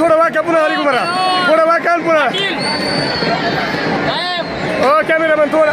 थोडं वाका पुन्हा हरी कुमारा थोडं वाका पुन्हा. हो कॅमेरामॅन थोडा.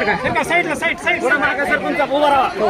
बरं का? साईडला साईड साईड मागा सर तुमचा उभा राहा. हो.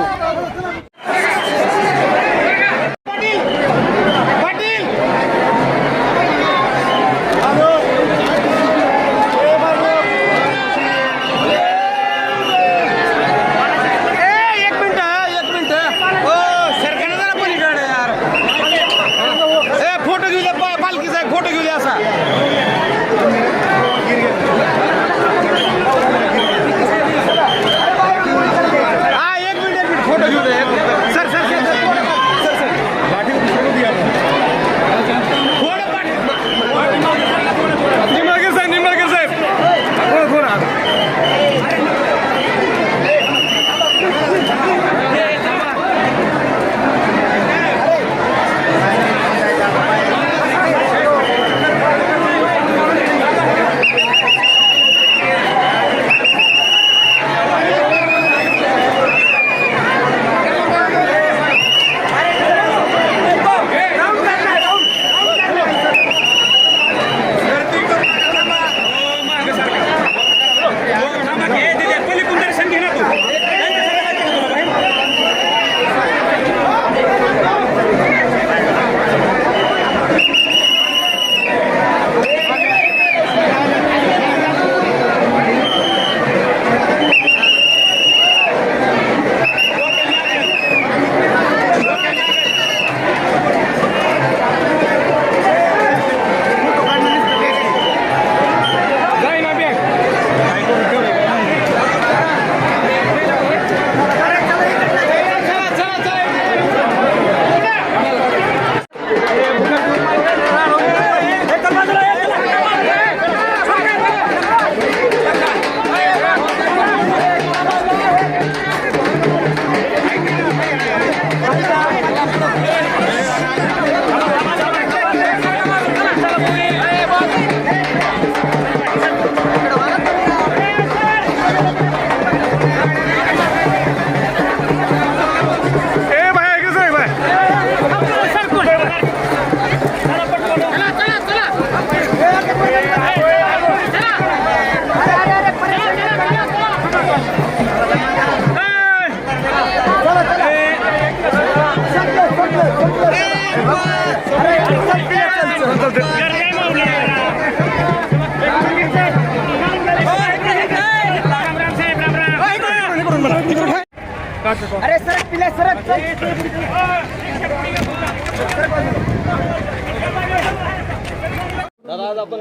दादा आज आपण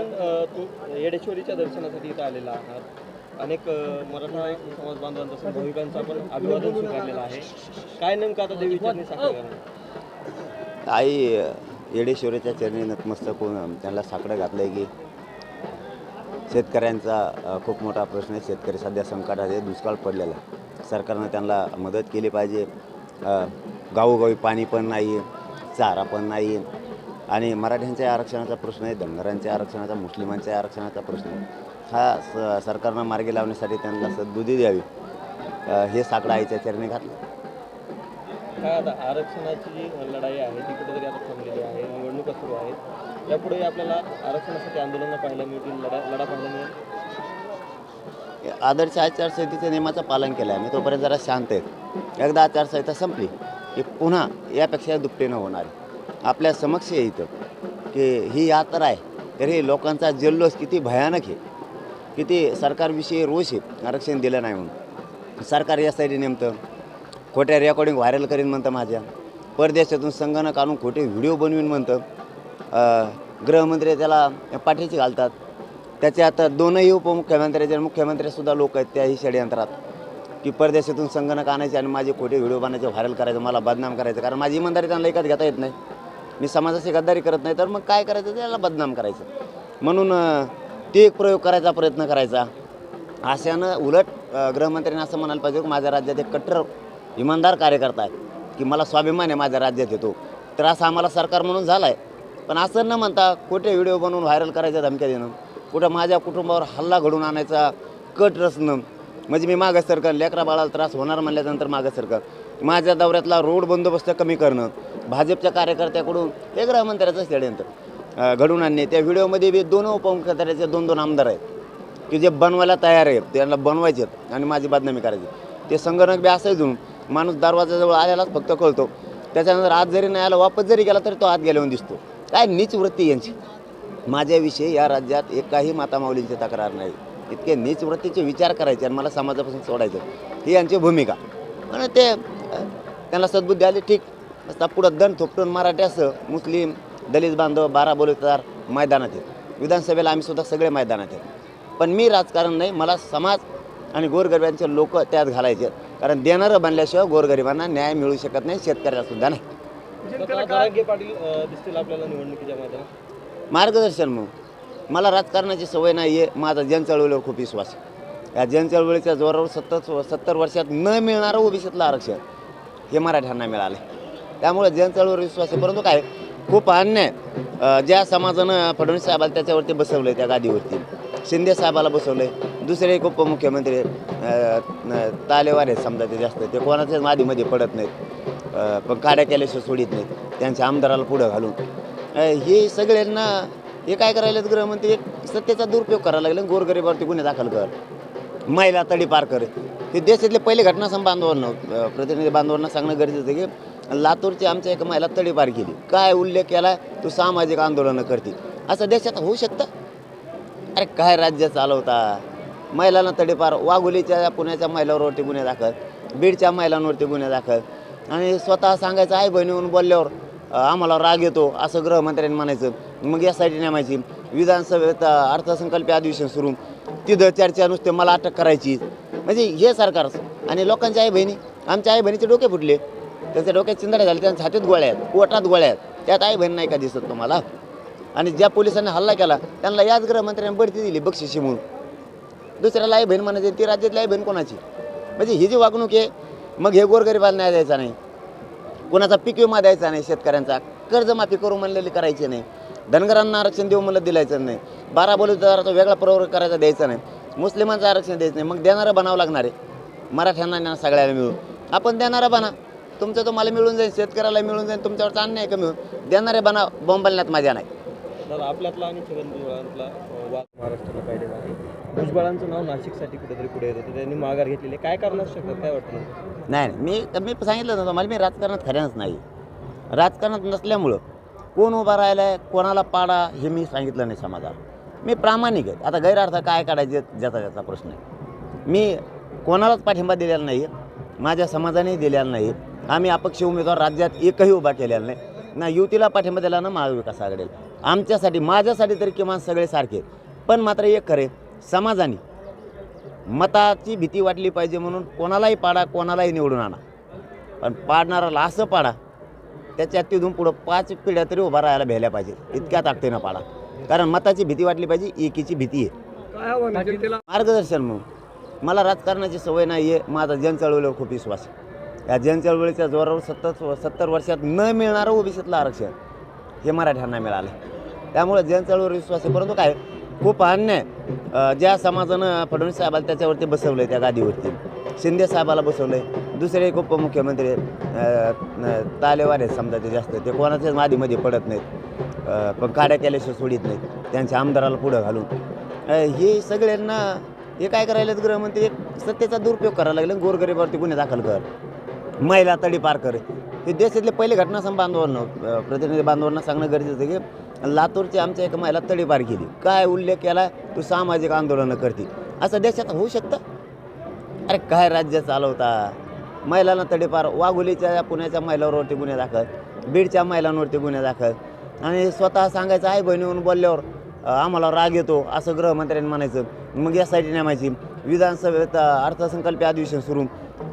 तू येडेश्वरीच्या दर्शनासाठी इथं आलेला आहात. अनेक मराठा समाज बांधवांचा भाविकांचा आपण अभिवादन स्वीकारलेलं आहे. काय नेमकं आता देवी करणार आई येडेश्वरीच्या चरणी नतमस्तक होऊन त्यांना साकडं घातलं आहे की शेतकऱ्यांचा खूप मोठा प्रश्न आहे. शेतकरी सध्या संकटात आहे दुष्काळ पडलेला आहे. सरकारनं त्यांना मदत केली पाहिजे. गावोगावी पाणी पण नाही चारा पण नाही आणि मराठ्यांच्या आरक्षणाचा प्रश्न आहे धनगरांच्या आरक्षणाचा मुस्लिमांच्या आरक्षणाचा प्रश्न आहे. हा स सरकारनं मार्गी लावण्यासाठी त्यांना सद्बुद्धी द्यावी. हे साकडं आईच्या चरणी घातलं. काय आता आरक्षणाची जी लढाई आहे ती कुठेतरी आता थांबलेली आहे निवडणुका सुरू आहेत. यापुढे आपल्याला आरक्षणासाठी आंदोलनं पाहायला मिळतील लढा लढा पाहायला मिळेल? आदर्श आचारसंहितेच्या नियमाचं पालन केलं आहे. मी तोपर्यंत जरा शांत आहे. एकदा आचारसंहिता संपली की पुन्हा यापेक्षा दुपटीनं होणार आपल्या समक्ष येतं की ही यात्रा आहे. तर हे लोकांचा जल्लोष किती भयानक आहे. किती सरकारविषयी रोष आहे. आरक्षण दिलं नाही म्हणून. सरकार यासाठी नेमतं. खोट्या रेकॉर्डिंग व्हायरल करीन म्हणतं माझ्या. परदेशातून संगणक आणून खोटे व्हिडिओ बनवीन म्हणतं. गृहमंत्री त्याला पाठीशी घालतात. त्याचे आता दोनही उपमुख्यमंत्र्याचे आणि मुख्यमंत्रीसुद्धा लोक आहेत त्याही षडयंत्रात की परदेशातून संगणक आणायचे आणि माझे खोटे व्हिडिओ बनायचे व्हायरल करायचं मला बदनाम करायचं. कारण माझी इमानदारी त्यांना एकाच घेता येत नाही. मी समाजाशी गद्दारी करत नाही तर मग काय करायचं? त्याला बदनाम करायचं. म्हणून ते एक प्रयोग करायचा प्रयत्न करायचा. अशानं उलट गृहमंत्र्यांनी असं म्हणायला पाहिजे की माझ्या राज्यात एक कट्टर इमानदार कार्यकर्ता आहे की मला स्वाभिमान आहे माझ्या राज्यात येतो. तर असं आम्हाला सरकार म्हणून झालं आहे पण असं न म्हणता खोटे व्हिडिओ बनवून व्हायरल करायच्या धमक्या देणं. कुठं माझ्या कुटुंबावर हल्ला घडून आणायचा कट रचणं. म्हणजे मी मागं सरकार लेकरा बाळाला त्रास होणार म्हणल्यानंतर मागं सरकार माझ्या दौऱ्यातला रोड बंदोबस्त कमी करणं. भाजपच्या कार्यकर्त्याकडून हे गृहमंत्र्याचं षडयंत्र. घडून आणणे. त्या व्हिडिओमध्ये बी दोन उपमुख्यमंत्र्याचे दोन दोन आमदार आहेत. की जे बनवायला तयार आहेत. त्यांना बनवायचे आणि माझी बदनामी करायची ते संगणक बी असं देऊन माणूस दरवाजाजवळ आलेलाच फक्त कळतो. त्याच्यानंतर आज जरी नाही आला वापस जरी गेला तरी तो आत गेल्यावर दिसतो. काय नीच वृत्ती यांची. माझ्याविषयी या राज्यात एकाही माता माऊलींची तक्रार नाही. इतके नीचवृत्तीचे विचार करायचे आणि मला समाजापासून सोडायचं. ही यांची भूमिका. आणि ते त्यांना सद्बुद्धी आली ठीक. आता पुढं दण थोपटून मराठी असं मुस्लिम दलित बांधव बारा बोलतदार मैदानात आहेत. विधानसभेला आम्ही सुद्धा सगळे मैदानात आहेत. पण मी राजकारण नाही मला समाज आणि गोरगरिबांचे लोक त्यात घालायचे आहेत. कारण देणारं बनल्याशिवाय गोरगरिबांना न्याय मिळू शकत नाही शेतकऱ्याला सुद्धा नाही. पाटील दिसतील आपल्याला निवडणुकीच्या मैदानात. मार्गदर्शन म्हणून. मला राजकारणाची सवय नाही आहे माझा जनचळवळीवर खूप विश्वास या जनचळवळीच्या जोरावर सत्तर सत्तर वर्षात न मिळणारं ओबीसीतलं आरक्षण हे मराठ्यांना मिळालं त्यामुळे जनचळवळीवर विश्वास आहे परंतु काय खूप अन्याय. ज्या समाजानं फडणवीस साहेबाला त्याच्यावरती बसवलं आहे त्या गादीवरती. शिंदे साहेबाला बसवलं आहे दुसरे एक उपमुख्यमंत्री तालेवार आहेत समजा ते जास्त. ते कोणाच्याच मादीमध्ये पडत नाहीत. पण काड्या केल्याशिवाय सोडित नाहीत. त्यांच्या आमदाराला पुढं घालून. हे सगळ्यांना हे काय करायला गृहमंत्री एक सत्तेचा दुरुपयोग करायला लागले गोरगरीबावरती गुन्हे दाखल कर. महिला तडी पार कर. हे देशातले पहिले घटनासम बांधवांना प्रतिनिधी बांधवांना सांगणं गरजेचं आहे की लातूरची आमच्या एका महिला तडीपार केली. काय उल्लेख केला तू सामाजिक आंदोलनं करते. असं देशात होऊ शकतं? अरे काय राज्य चालवता? महिलांना तडीपार वाघोलीच्या पुण्याच्या महिलांवरती गुन्हे दाखल बीडच्या महिलांवरती गुन्हे दाखल. आणि स्वतः सांगायचं आई बहिणीहून बोलल्यावर आम्हाला राग येतो असं गृहमंत्र्यांनी म्हणायचं. मग यासाठी नेमायची. विधानसभेत अर्थसंकल्पीय अधिवेशन सुरू. तिथं चर्चा नुसते मला अटक करायची. म्हणजे हे सरकार आणि लोकांच्या आई बहिणी आमच्या आई बहिणीचे डोके फुटले. त्यांच्या डोक्यात चिंदड्या झाले त्यांच्या छातीत गोळ्या आहेत पोटात गोळ्या आहेत. त्यात आई बहीण नाही का दिसत तुम्हाला? आणि ज्या पोलिसांनी हल्ला केला त्यांना याच गृहमंत्र्यांनी बढती दिली बक्षिशी म्हणून. दुसऱ्याला आई बहीण म्हणायची ती राज्यातली आई बहीण कोणाची? म्हणजे ही जी वागणूक आहे मग हे गोरगरिबाला न्याय द्यायचा नाही. कुणाचा पीक विमा द्यायचा नाही शेतकऱ्यांचा कर्जमाफी करू म्हणलेली करायची नाही. धनगरांना आरक्षण देऊ म्हणलं दिलायचं नाही. बारा बलुतेदाराचा वेगळा प्रवर्ग करायचा द्यायचा नाही. मुस्लिमांचं आरक्षण द्यायचं नाही. मग देणारं बनावं लागणार आहे. मराठ्यांना सगळ्याला मिळून. आपण देणारा बना. तुमचं तुम्हाला मिळून जाईल शेतकऱ्याला मिळून जाईल तुमच्यावरचा अन्याय कमी होईल देणारे बना बोंबलण्यात माझ्या नाही. आपल्यातला आणि महाराष्ट्राला पाहिजे भुजबळांचं नाव नाशिकसाठी कुठेतरी पुढे येत. होतं त्यांनी माघार घेतलेली आहे. काय कारण असू शकतात? काय वाटतं नाही मी मी सांगितलं ना तुम्हाला मी राजकारणात खऱ्याच नाही. राजकारणात नसल्यामुळं कोण उभा राहिला आहे कोणाला पाडा हे मी सांगितलं नाही समाजाला. मी प्रामाणिक आहे. आता गैरअर्थ काय काढायचे ज्याचा त्याचा प्रश्न आहे. मी कोणालाच पाठिंबा दिलेला नाही माझ्या समाजानेही दिलेला नाही आम्ही अपक्ष उमेदवार राज्यात एकही उभा केलेला नाही. ना युतीला पाठिंबा दिला ना महाविकास आघाडीला. आमच्यासाठी माझ्यासाठी तरी किमान सगळे सारखे आहेत. पण मात्र एक खरे समाजाने मताची भीती वाटली पाहिजे म्हणून कोणालाही पाडा कोणालाही निवडून आणा. पण पाडणाराला असं पाडा त्याच्यात तिथून पुढं पाच पिढ्या तरी उभा राहायला भेटल्या पाहिजे. इतक्या ताकदीनं पाडा. कारण मताची भीती वाटली पाहिजे एकीची भीती आहे. मार्गदर्शन म्हणून. मला राजकारणाची सवय नाही आहे माझा जनचळवळीवर खूप विश्वास आहे. या जनचळवळीच्या जोरावर सत्तर सत्तर वर्षात न मिळणारं ओबीसीतलं आरक्षण हे मराठ्यांना मिळालं त्यामुळे जनचळवळीवर विश्वास आहे परंतु काय? खूप अन्याय. आहे ज्या समाजानं फडणवीस साहेबाला त्याच्यावरती बसवलं आहे त्या गादीवरती. शिंदे साहेबाला बसवलं आहे दुसरे एक उपमुख्यमंत्री तालेवार आहेत समजा ते जास्त. ते कोणाच्याच मादीमध्ये पडत नाहीत. पण काड्या केल्याशिवाय सोडित नाहीत. त्यांच्या आमदाराला पुढं घालून. हे सगळ्यांना हे काय करायला गृहमंत्री? एक सत्तेचा दुरुपयोग करायला लागले गोरगरीबावरती गुन्हे दाखल कर. महिला तडी पार कर. हे देशातले पहिले घटनासम बांधवांना प्रतिनिधी बांधवांना सांगणं गरजेचं आहे की लातूरची आमच्या एका महिला तडीपार केली. काय उल्लेख केला? तू सामाजिक आंदोलनं करते. असं देशात होऊ शकतं? अरे काय राज्य चालवता? महिलांना तडीपार वाघोलीच्या पुण्याच्या महिलांवरती गुन्हे दाखल बीडच्या महिलांवरती गुन्हे दाखल. आणि स्वतः सांगायचं आई बहिणीहून बोलल्यावर आम्हाला राग येतो असं गृहमंत्र्यांनी म्हणायचं. मग यासाठी नेमायची विधानसभेत अर्थसंकल्पीय अधिवेशन सुरू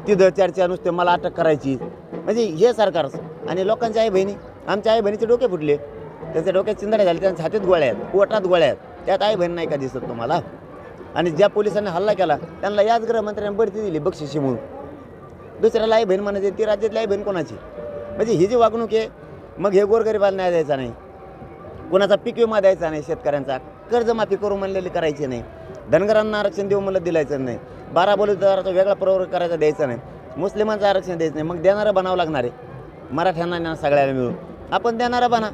तिथं चर्चा नुसते मला अटक करायची. म्हणजे हे सरकार आणि लोकांच्या आई बहिणी आमच्या आई बहिणीचे डोके फुटले. त्यांच्या डोक्यात चिंदड्या झाले त्यांच्या छातीत गोळ्या आहेत पोटात गोळ्या आहेत. त्यात आई बहीण नाही का दिसत तुम्हाला? आणि ज्या पोलिसांनी हल्ला केला त्यांना याच गृहमंत्र्यांनी बढती दिली बक्षिशी म्हणून. दुसऱ्याला आई बहीण म्हणायची ती राज्यातली आई बहीण कोणाची? म्हणजे ही जी वागणूक आहे मग हे गोरगरिबाला न्याय द्यायचा नाही. कोणाचा पीक विमा द्यायचा नाही शेतकऱ्यांचा. कर्जमाफी करू म्हणलेली करायची नाही. धनगरांना आरक्षण देऊ म्हणलं दिलायचं नाही. बारा बलुतेदाराचा वेगळा प्रवर्ग करायचा द्यायचा नाही. मुस्लिमांचं आरक्षण द्यायचं नाही. मग देणारं बनावं लागणार आहे. मराठ्यांना सगळ्याला मिळून. आपण देणारा बना.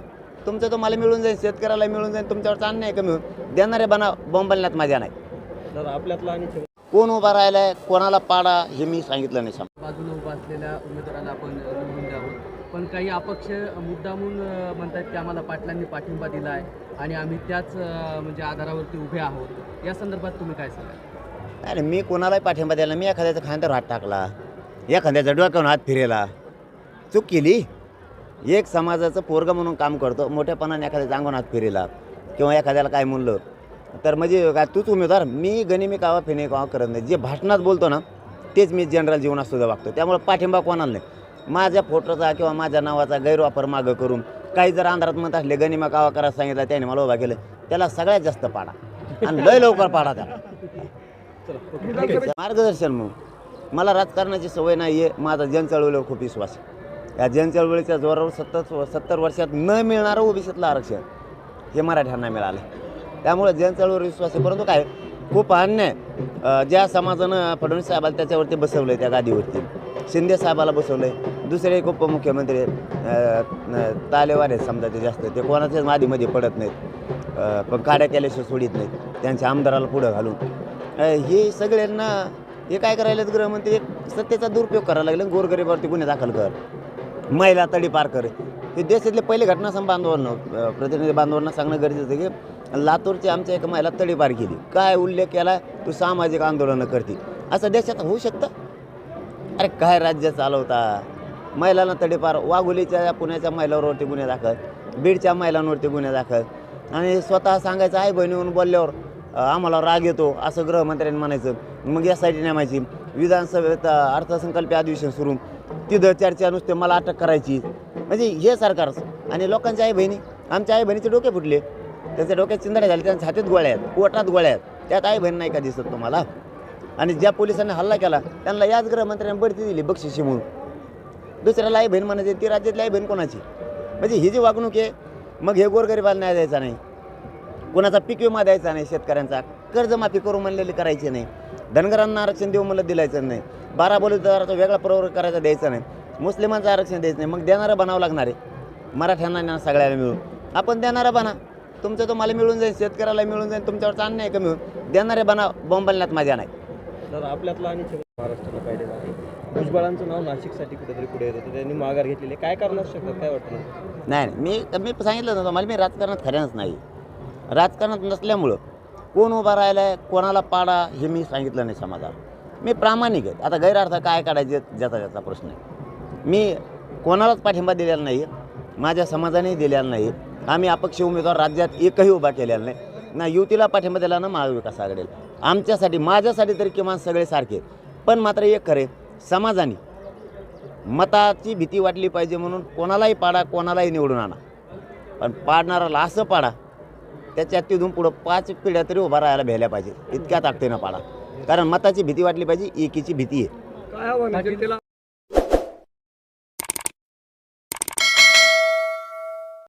तुमचं तुम्हाला मिळून जाईल शेतकऱ्याला मिळून जाईल तुमच्यावरचा अन्याय कमी होईल. देणारे बना बॉम्बलण्यात माझ्या नाही आपल्यातला आणि कोण उभा राहिलाय कोणाला पाडा हे मी सांगितलं नाही सम बाजूला उभा असलेल्या उमेदवाराला आपण निवडून द्यावं. पण काही अपक्ष मुद्दामून अ, म्हणतात की आम्हाला पाटलांनी पाठिंबा दिला आहे आणि आम्ही त्याच अ, म्हणजे आधारावरती उभे आहोत. या संदर्भात तुम्ही काय सांगाल? अरे मी कोणालाही पाठिंबा द्यायला मी एखाद्याचा खांद्यावर हात टाकला एखाद्याचा डोक्यावर हात फिरेला चूक केली? एक समाजाचं पोरगं म्हणून काम करतो मोठ्यापणाने एखाद्याच्या अंगणात फिरेला किंवा एखाद्याला काय म्हणलं तर म्हणजे काय तूच उमेदवार मी गनिमी कावा फिने कावा करत नाही. जे भाषणात बोलतो ना तेच मी जनरल जीवनात सुद्धा वागतो. त्यामुळे पाठिंबा कोणाला नाही. माझ्या फोटोचा किंवा माझ्या नावाचा गैरवापर मागं करून काही जर अंधारात म्हणत असले गनिमा कावा करायला सांगितलं त्याने मला उभा केलं त्याला सगळ्यात जास्त पाडा. आणि लय लवकर पाडा त्याला. मार्गदर्शन म्हणून. मला राजकारणाची सवय नाही आहे माझा जनचळवळीवर खूप विश्वास आहे. या जनचळवळीच्या जोरावर सत्तर सत्तर वर्षात न मिळणारं ओबीसीतलं आरक्षण हे मराठ्यांना मिळालं. त्यामुळे जनचळवळीवर विश्वास आहे परंतु काय खूप अन्याय ज्या समाजानं फडणवीस साहेबाला त्याच्यावरती बसवलं आहे त्या गादीवरती. शिंदे साहेबाला बसवलं आहे दुसरे एक उपमुख्यमंत्री तालेवार आहेत समजा ते जास्त ते कोणाच्याच मादीमध्ये पडत नाहीत. पण काड्या केल्याशिवाय सोडित नाहीत. त्यांच्या आमदाराला पुढं घालून. हे सगळ्यांना हे काय करायला गृहमंत्री? एक सत्तेचा दुरुपयोग करायला लागले गोरगरीबावरती गुन्हे दाखल कर. महिला तडी पार कर. हे देशातले पहिले घटनासम बांधवांना प्रतिनिधी बांधवांना सांगणं गरजेचं आहे की लातूरची आमच्या एका महिला तडीपार केली. काय उल्लेख केला तू सामाजिक आंदोलनं करते. असं देशात होऊ शकतं? अरे काय राज्य चालवता? महिलांना तडीपार वाघोलीच्या पुण्याच्या महिलांवरती गुन्हे दाखल बीडच्या महिलांवरती गुन्हे दाखल. आणि स्वतः सांगायचं आई बहिणीहून बोलल्यावर आम्हाला राग येतो असं गृहमंत्र्यांनी म्हणायचं. मग यासाठी नेमायची विधानसभेत अर्थसंकल्पीय अधिवेशन सुरू. तिथं चर्चा नुसते मला अटक करायची. म्हणजे हे सरकार आणि लोकांच्या आई बहिणी आमच्या आई बहिणीचे डोके फुटले. त्याच्या डोक्यात चिंदड्या झाले त्यांच्या हातात गोळ्या आहेत पोटात गोळ्या आहेत. त्यात आई बहीण नाही का दिसत तुम्हाला? आणि ज्या पोलिसांनी हल्ला केला त्यांना याच गृहमंत्र्यांनी बढती दिली बक्षिशी म्हणून. दुसऱ्याला आई बहीण म्हणायची ती राज्यातली आई बहीण कोणाची? म्हणजे ही जी वागणूक आहे मग हे गोरगरिबाला न्याय द्यायचा नाही. कोणाचा पीक विमा द्यायचा नाही शेतकऱ्यांचा कर्जमाफी करू म्हणलेली करायची नाही. धनगरांना आरक्षण देऊ म्हणलं दिलायचं नाही. बारा बलुतेदाराचा वेगळा प्रवर्ग करायचा द्यायचा नाही. मुस्लिमांचं आरक्षण द्यायचं नाही. मग देणारं बनावं लागणार आहे. मराठ्यांना ना सगळ्याला मिळून. आपण देणारं बना. तुमचं तुम्हाला मिळून जाईल शेतकऱ्याला मिळून जाईल तुमच्यावरचा अन्याय कमी होईल देणारे बना बॉम्बलण्यात माझ्या नाही. दादा आपल्यातला आणि महाराष्ट्राला आहे भुजबळांचं नाव नाशिकसाठी कुठेतरी पुढे येत होतं. त्यांनी माघार घेतलेली. काय कारण असू शकतात? काय वाटतं? नाही नाही. मी मी सांगितलं ना तुम्हाला मी राजकारणात खऱ्यानंच नाही. राजकारणात नसल्यामुळं कोण उभा राहिला आहे कोणाला पाडा हे मी सांगितलं नाही समाजाला. मी प्रामाणिक आहे. आता गैरअर्थ काय काढायचे ज्याचा त्याचा प्रश्न आहे. मी कोणालाच पाठिंबा दिलेला नाही माझ्या समाजानेही दिलेला नाही आम्ही अपक्ष उमेदवार राज्यात एकही उभा केलेला नाही. ना युतीला पाठिंबा दिला ना महाविकास आघाडीला. आमच्यासाठी माझ्यासाठी तरी किमान सगळे सारखे आहेत. पण मात्र एक खरे समाजाने मताची भीती वाटली पाहिजे म्हणून कोणालाही पाडा कोणालाही निवडून आणा. पण पाडणाराला असं पाडा त्याच्यात तिथून पुढं पाच पिढ्या तरी उभा राहायला भ्यायला पाहिजे इतक्या ताकदीनं पाडा. कारण मताची भीती वाटली पाहिजे एकीची भीती आहे. काय आव्हान